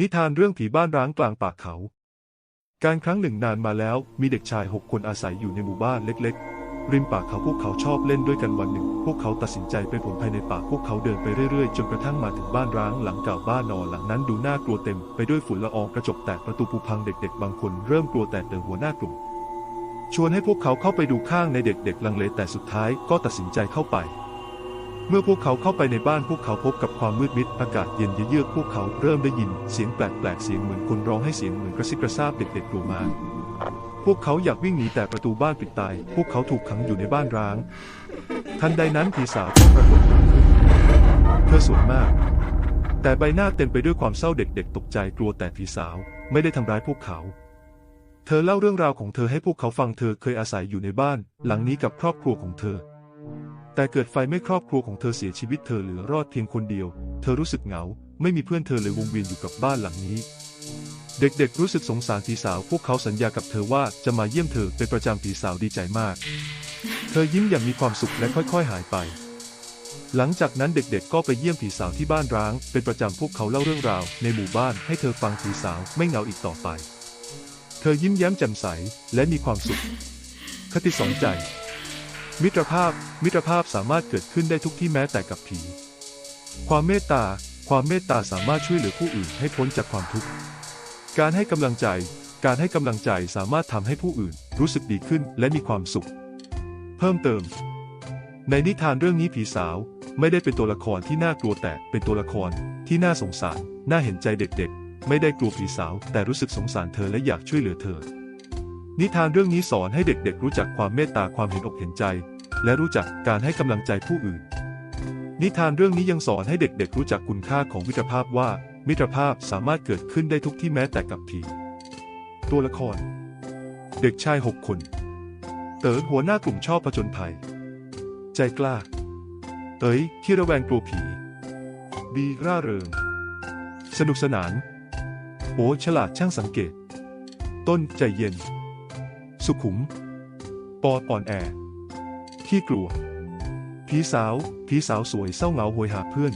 นิทานเรื่องผีบ้านร้างกลางป่าเขา การครั้งหนึ่งนานมาแล้ว มีเด็กชายหกคนอาศัยอยู่ในหมู่บ้านเล็ก ๆ ริมป่าเขาพวกเขาชอบเล่นด้วยกันวันหนึ่ง พวกเขาตัดสินใจไปผลภายในป่าพวกเขาเดินไปเรื่อย ๆ จนกระทั่งมาถึงบ้านร้างหลังเก่าบ้านนอนหลังนั้นดูน่ากลัวเต็ม ไปด้วยฝุ่นละอองกระจกแตกประตูผุพังเด็ก ๆ บางคนเริ่มกลัวแต่เดินหัวหน้ากลุ่มชวนให้พวกเขาเข้าไปดูข้างในเด็ก ๆ ลังเลแต่สุดท้ายก็ตัดสินใจเข้าไป เมื่อพวกเขาเข้าไปในบ้านพวกเขาพบกับความมืดมิดอากาศเย็นเยือกพวกเขาเริ่มได้ยินเสียงแปลกๆเสียงเหมือนคนร้องให้เสียงเหมือนกระซิบกระซาบเด็กๆกลัวมาก พวกเขาอยากวิ่งหนีแต่ประตูบ้านปิดตาย พวกเขาถูกขังอยู่ในบ้านร้าง ทันใดนั้นผีสาวก็ปรากฏขึ้นเธอสวยมาก แต่ใบหน้าเต็มไปด้วยความเศร้าเด็กๆ ตกใจกลัวแต่ผีสาวไม่ได้ทำร้ายพวกเขาเธอเล่าเรื่องราวของเธอให้พวกเขาฟังเธอเคยอาศัยอยู่ในบ้าน หลังนี้กับครอบครัวของเธอ แต่เกิดไฟไม่ครอบครัวของเธอเสียชีวิตเธอเหลือรอดเพียงคนเดียว เธอรู้สึกเหงา ไม่มีเพื่อนเธอเลยวงเวียนอยู่กับบ้านหลังนี้ เด็กๆรู้สึกสงสารผีสาว พวกเขาสัญญากับเธอว่าจะมาเยี่ยมเธอเป็นประจำผีสาวดีใจมาก เธอยิ้มอย่างมีความสุขและค่อยๆหายไป หลังจากนั้นเด็กๆ ก็ไปเยี่ยมผีสาวที่บ้านร้าง เป็นประจำพวกเขาเล่าเรื่องราว ในหมู่บ้านให้เธอฟังผีสาวไม่เหงาอีกต่อไป เธอยิ้มแย้มแจ่มใสและมีความสุข คติสอนใจ มิตรภาพ มิตรภาพสามารถเกิดขึ้นได้ทุกที่แม้แต่กับผี ความเมตตา ความเมตตาสามารถช่วยเหลือผู้อื่นให้พ้นจากความทุกข์ การให้กำลังใจ การให้กำลังใจสามารถทำให้ผู้อื่น รู้สึกดีขึ้นและมีความสุข เพิ่มเติม ในนิทานเรื่องนี้ผีสาวไม่ได้เป็นตัวละครที่น่ากลัวแต่เป็นตัวละครที่น่าสงสาร น่าเห็นใจเด็กๆ ไม่ได้กลัวผีสาว แต่รู้สึกสงสารเธอและอยากช่วยเหลือเธอ นิทานเรื่องนี้สอนให้เด็กๆ รู้จักความเมตตาความเห็นอกเห็นใจ และรู้จักการให้กำลังใจผู้อื่น นิทานเรื่องนี้ยังสอนให้เด็กๆ รู้จักคุณค่าของมิตรภาพว่า มิตรภาพสามารถเกิดขึ้นได้ทุกที่แม้แต่กับผีตัวละคร เด็กชายหกคน เต๋อหัวหน้ากลุ่มชอบผจญภัย ใจกล้าเอ๋ยที่ระแวงกลัวผี บีร่าเริง สนุกสนานโอฉลาดช่างสังเกต ต้นใจเย็น สุขุม ปออ่อนแอ ที่กลัว ผีสาว ผีสาวสวยเศร้าเหงาโหยหาเพื่อน